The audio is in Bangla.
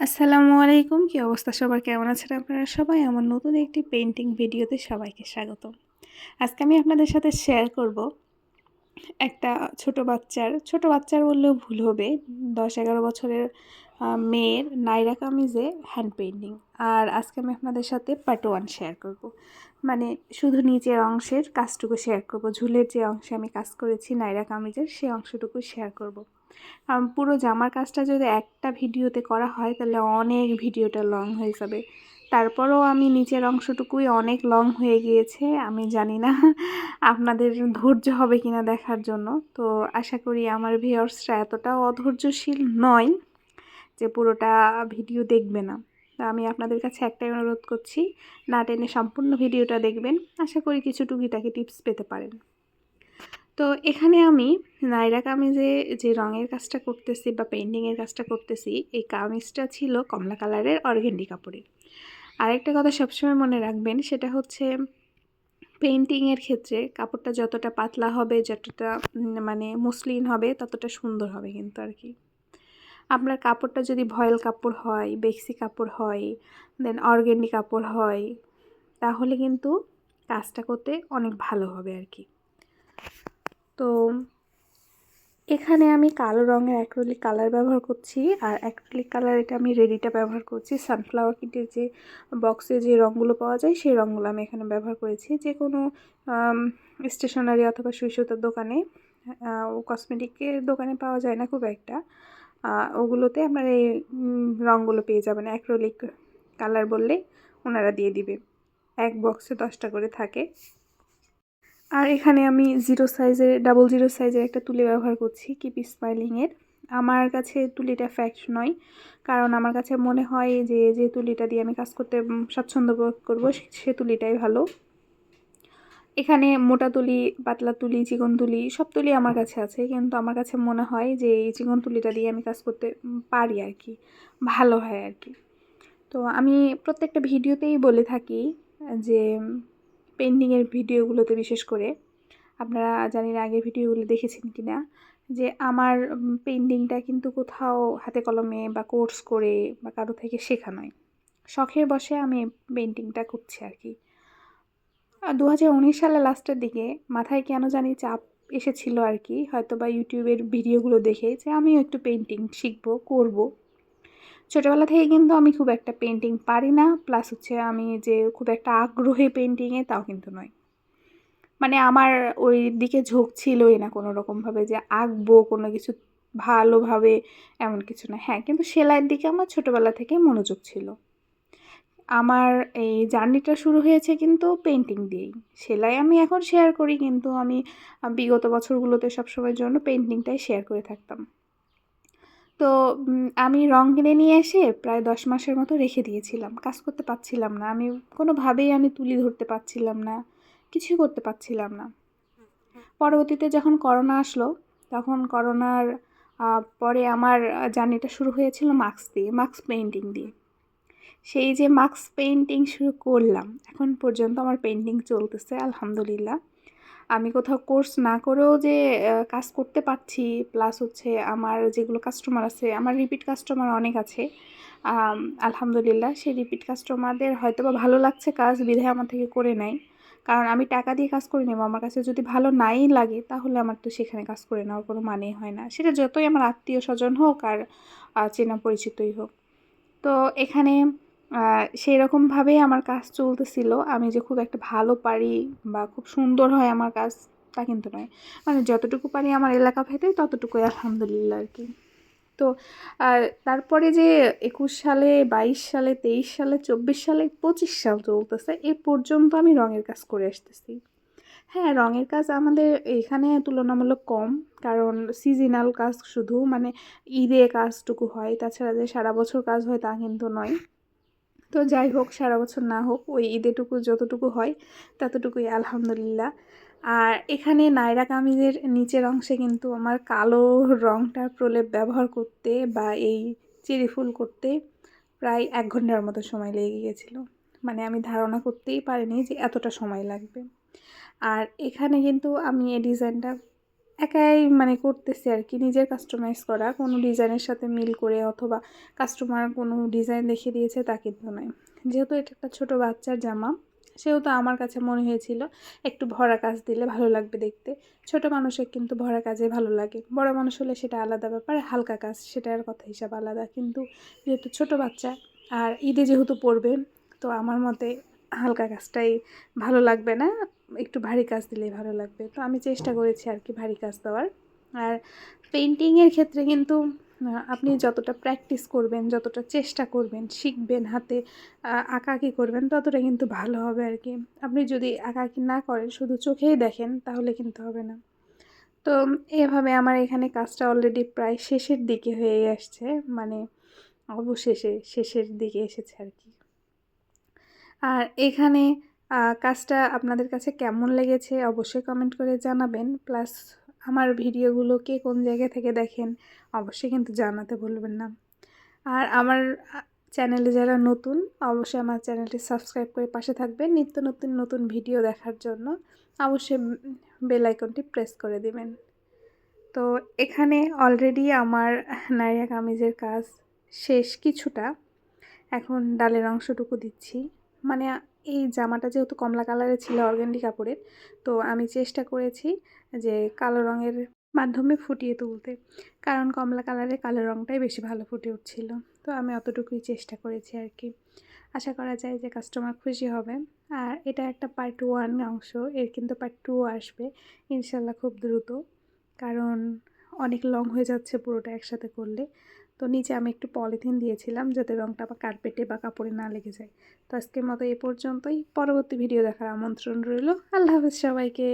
আসসালামু আলাইকুম। কী অবস্থা? সবার কেমন আছেন আপনারা সবাই? আমার নতুন একটি পেন্টিং ভিডিওতে সবাইকে স্বাগত আজকে আমি আপনাদের সাথে শেয়ার করব একটা ছোট বাচ্চার। ছোট বাচ্চার বললেও ভুল হবে। দশ এগারো বছরের মেয়ের নাইরা কামিজে হ্যান্ড পেন্টিং আর আজকে আমি আপনাদের সাথে পার্ট ওয়ান শেয়ার করব। মানে শুধু নিচের অংশের কাজটুকু শেয়ার করব। ঝুলের যে অংশে আমি কাজ করেছি, নাইরা কামিজের সেই অংশটুকু শেয়ার করব। পুরো জামার কাজটা যদি একটা ভিডিওতে করা হয়, তাহলে অনেক ভিডিওটা লং হয়ে যাবে। তারপরও আমি নিচের অংশটুকুই অনেক লং হয়ে গিয়েছে, আমি জানি না আপনাদের ধৈর্য হবে কিনা দেখার জন্য। তো আশা করি আমার ভিউয়ার্সরা এতটাও অধৈর্যশীল নয় যে পুরোটা ভিডিও দেখবে না। তা আমি আপনাদের কাছে একটাই অনুরোধ করছি, না টেনে সম্পূর্ণ ভিডিওটা দেখবেন। আশা করি কিছু টুকিটাকি টিপস পেতে পারেন। তো এখানে আমি নাইরা কামিজে যে রঙের কাজটা করতেছি বা পেন্টিংয়ের কাজটা করতেছি, এই কামিজটা ছিল কমলা কালারের অর্গেন্ডি কাপড়ের। আরেকটা কথা সবসময় মনে রাখবেন, সেটা হচ্ছে পেন্টিংয়ের ক্ষেত্রে কাপড়টা যতটা পাতলা হবে, যতটা মানে মসলিন হবে, ততটা সুন্দর হবে কিন্তু আর কি। আপনার কাপড়টা যদি ভয়েল কাপড় হয়, বেক্সি কাপড় হয়, দেন অর্গেন্ডি কাপড় হয়, তাহলে কিন্তু কাজটা করতে অনেক ভালো হবে আর কি। তো এখানে আমি কালো রঙের অ্যাক্রিলিক কালার ব্যবহার করছি আর অ্যাক্রিলিক কালার এটা আমি রেডিটা ব্যবহার করছি। সানফ্লাওয়ার কিটের যে বক্সে যে রঙগুলো পাওয়া যায় সেই রঙগুলো আমি এখানে ব্যবহার করেছি। যে কোনো স্টেশনারি অথবা সুই সুতার দোকানে কসমেটিকের দোকানে পাওয়া যায় না খুব একটা। ওগুলোতে আপনার এই রঙগুলো পেয়ে যাবেন। অ্যাক্রিলিক কালার বললে ওনারা দিয়ে দিবে। এক বক্সে দশটা করে থাকে। আর এখানে আমি জিরো সাইজের ডাবল জিরো সাইজের একটা তুলি ব্যবহার করছি কিপি স্মাইলিংয়ের আমার কাছে তুলিটা ফ্যাক্ট নয়, কারণ আমার কাছে মনে হয় যে যে তুলিটা দিয়ে আমি কাজ করতে স্বাচ্ছন্দ্য বোধ করব সে- তুলিটাই ভালো। এখানে মোটা তুলি, পাতলা তুলি, চিকন তুলি, সব তুলি আমার কাছে আছে, কিন্তু আমার কাছে মনে হয় যে, এই চিকন তুলিটা দিয়ে আমি কাজ করতে পারি আর কি, ভালো হয় আর কি। তো আমি প্রত্যেকটা ভিডিওতেই বলে থাকি যে পেন্টিংয়ের ভিডিওগুলোতে বিশেষ করে, আপনারা জানি না আগের ভিডিওগুলো দেখেছেন কি না, যে আমার পেন্টিংটা কিন্তু কোথাও হাতে কলমে বা কোর্স করে বা কারও থেকে শেখা নয়। শখের বসে আমি পেন্টিংটা করছি আর কি। দু সালের লাস্টের দিকে মাথায় কেন জানি চাপ এসেছিল আর কি হয়তো বা ইউটিউবের ভিডিওগুলো দেখে যে আমিও একটু পেন্টিং শিখব, করব। ছোটোবেলা থেকে কিন্তু আমি খুব একটা পেন্টিং পারি না প্লাস হচ্ছে আমি যে খুব একটা আগ্রহী পেন্টিংয়ে তাও কিন্তু নয়। মানে আমার ওই দিকে ঝোঁক ছিলই না কোনো রকমভাবে যে আঁকবো, কোনো কিছু ভালোভাবে এমন কিছু না। হ্যাঁ কিন্তু সেলাইয়ের দিকে আমার ছোটোবেলা থেকে মনোযোগ ছিল। আমার এই জার্নিটা শুরু হয়েছে কিন্তু পেন্টিং দিয়েই। সেলাই আমি এখন শেয়ার করি, কিন্তু আমি বিগত বছরগুলোতে সবসময়ের জন্য পেন্টিংটাই শেয়ার করে থাকতাম। তো আমি রং কিনে নিয়ে এসে প্রায় দশ মাসের মতো রেখে দিয়েছিলাম। কাজ করতে পারছিলাম না। আমি কোনোভাবেই আমি তুলি ধরতে পারছিলাম না। কিছুই করতে পারছিলাম না। পরবর্তীতে যখন করোনা আসলো, তখন করোনার পরে আমার জার্নিটা শুরু হয়েছিল মাস্ক দিয়ে, মাস্ক পেন্টিং দিয়ে। সেই যে মাস্ক পেন্টিং শুরু করলাম, এখন পর্যন্ত আমার পেন্টিং চলতেছে, আলহামদুলিল্লাহ। আমি কোথাও কোর্স না করেও যে কাজ করতে পারছি প্লাস হচ্ছে আমার যেগুলো কাস্টমার আছে, আমার রিপিট কাস্টমার অনেক আছে। আলহামদুলিল্লাহ, সেই রিপিট কাস্টমারদের হয়তো বা ভালো লাগছে কাজ বিধায় আমার থেকে করে নেয়। কারণ আমি টাকা দিয়ে কাজ করে নেব, আমার কাছে যদি ভালো নাই লাগে, তাহলে আমার তো সেখানে কাজ করে নেওয়ার কোনো মানেই হয় না। সেটা যতই আমার আত্মীয় স্বজন হোক আর চেনা পরিচিতই হোক। তো এখানে সেই রকমভাবেই আমার কাজ চলতেছিল। আমি যে খুব একটা ভালো পারি বা খুব সুন্দর হয় আমার কাজ, তা কিন্তু নয়। মানে যতটুকু পারি আমার এলাকা ভেদে ততটুকুই আলহামদুলিল্লাহ আর কি। তো তারপরে যে একুশ সালে, বাইশ সালে, তেইশ সালে, চব্বিশ সালে, পঁচিশ সাল চলতেছে, এ পর্যন্ত আমি রঙের কাজ করে আসতেছি। হ্যাঁ রঙের কাজ আমাদের এখানে তুলনামূলক কম, কারণ সিজনাল কাজ শুধু মানে ঈদে কাজটুকু হয়, তাছাড়া যে সারা বছর কাজ হয় তা কিন্তু নয়। তো যাই হোক, সারা বছর না হোক, ওই ঈদেটুকু যতটুকু হয় ততটুকুই, আলহামদুলিল্লাহ। আর এখানে নায়রা কামিজের নিচের অংশে কিন্তু আমার কালো রঙটার প্রলেপ ব্যবহার করতে বা এই চেরি ফুল করতে প্রায় এক ঘণ্টার মতো সময় লেগে গিয়েছিল। মানে আমি ধারণা করতেই পারিনি যে এতটা সময় লাগবে। আর এখানে কিন্তু আমি এই ডিজাইনটা একাই মানে করতেছি আর কি। নিজের কাস্টমাইজ করা, কোনো ডিজাইনের সাথে মিল করে অথবা কাস্টমার কোনো ডিজাইন দেখিয়ে দিয়েছে তা কিন্তু নয়। যেহেতু এটা একটা ছোটো বাচ্চার জামা, সেহেতু আমার কাছে মনে হয়েছিল একটু ভরা কাজ দিলে ভালো লাগবে দেখতে। ছোট মানুষের কিন্তু ভরা কাজে ভালো লাগে। বড় মানুষ হলে সেটা আলাদা ব্যাপার, হালকা কাজ সেটার কথা হিসাব আলাদা। কিন্তু যেহেতু ছোট বাচ্চা, আর ঈদে যেহেতু পড়বে, তো আমার মতে হালকা কাজটাই ভালো লাগবে না, একটু ভারী কাজ দিলেই ভালো লাগবে। তো আমি চেষ্টা করেছি আর কি ভারী কাজ দেওয়ার। আর পেন্টিংয়ের ক্ষেত্রে কিন্তু আপনি যতটা প্র্যাকটিস করবেন, যতটা চেষ্টা করবেন, শিখবেন হাতে আঁকাআঁকি করবেন, ততটা কিন্তু ভালো হবে আর কি। আপনি যদি আঁকাআঁকি না করেন, শুধু চোখেই দেখেন, তাহলে কিন্তু হবে না। তো এভাবে আমার এখানে কাজটা অলরেডি প্রায় শেষের দিকে হয়ে আসছে মানে অবশেষে শেষের দিকে এসেছে আর কি। আর এখানে কাজটা আপনাদের কাছে কেমন লেগেছে অবশ্যই কমেন্ট করে জানাবেন। প্লাস আমার ভিডিওগুলো কে কোন জায়গা থেকে দেখেন অবশ্যই কিন্তু জানাতে ভুলবেন না। আর আমার চ্যানেলে যারা নতুন, অবশ্যই আমার চ্যানেলটি সাবস্ক্রাইব করে পাশে থাকবেন। নিত্য নতুন নতুন ভিডিও দেখার জন্য অবশ্যই বেল আইকনটি প্রেস করে দিবেন। তো এখানে অলরেডি আমার নাইরা কামিজের কাজ শেষ কিছুটা। এখন ডালের অংশটুকু দিচ্ছি। মানে এই জামাটা যেহেতু কমলা কালারের ছিল অর্গেন্ডি কাপড়ের তো আমি চেষ্টা করেছি যে কালো রঙের মাধ্যমে ফুটিয়ে তুলতে। কারণ কমলা কালারের কালো রঙটাই বেশি ভালো ফুটে উঠছিল। তো আমি অতটুকুই চেষ্টা করেছি আর কি। আশা করা যায় যে কাস্টমার খুশি হবে। আর এটা একটা পার্ট ওয়ান অংশ, এর কিন্তু পার্ট টু আসবে ইনশাল্লাহ খুব দ্রুত। কারণ অনেক লং হয়ে যাচ্ছে পুরোটা একসাথে করলে। তো নিচে আমি একটু পলিথিন দিয়েছিলাম যাতে রঙটা বা কার্পেটে বা কাপড়ে না লেগে যায়। তো আজকের মতো এ পর্যন্তই। পরবর্তী ভিডিও দেখার আমন্ত্রণ রইল। আল্লাহ হাফেজ সবাইকে।